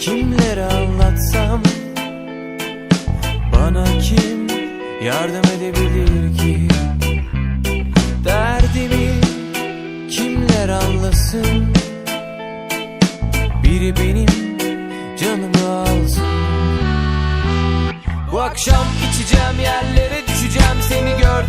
Kimlere anlatsam? Bana kim yardım edebilir ki? Derdimi kimler anlasın? Biri benim canımı alsın. Bu akşam içeceğim yerlere düşeceğim. Seni gördüm.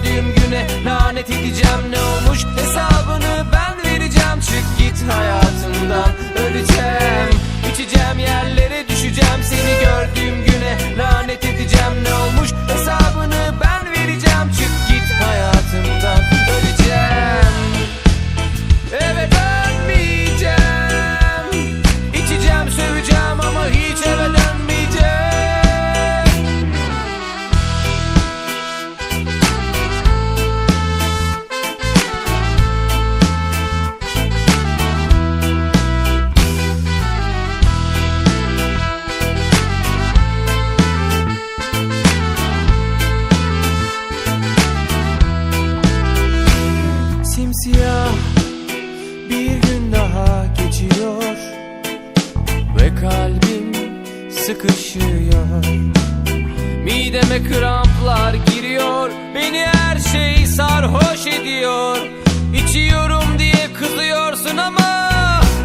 Simsiyah bir gün daha geçiyor Ve kalbim sıkışıyor. Mideme kramplar giriyor Beni her şey sarhoş ediyor. İçiyorum diye kızıyorsun ama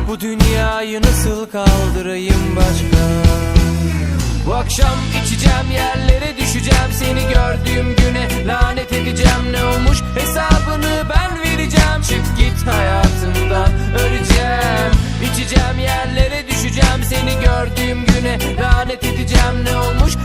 Bu dünyayı nasıl kaldırayım başka? Bu akşam içeceğim yerlere düşeceğim Seni gördüğüm güne. Lanet Küçülteceğim seni gördüğüm güne Lanet edeceğim ne olmuş?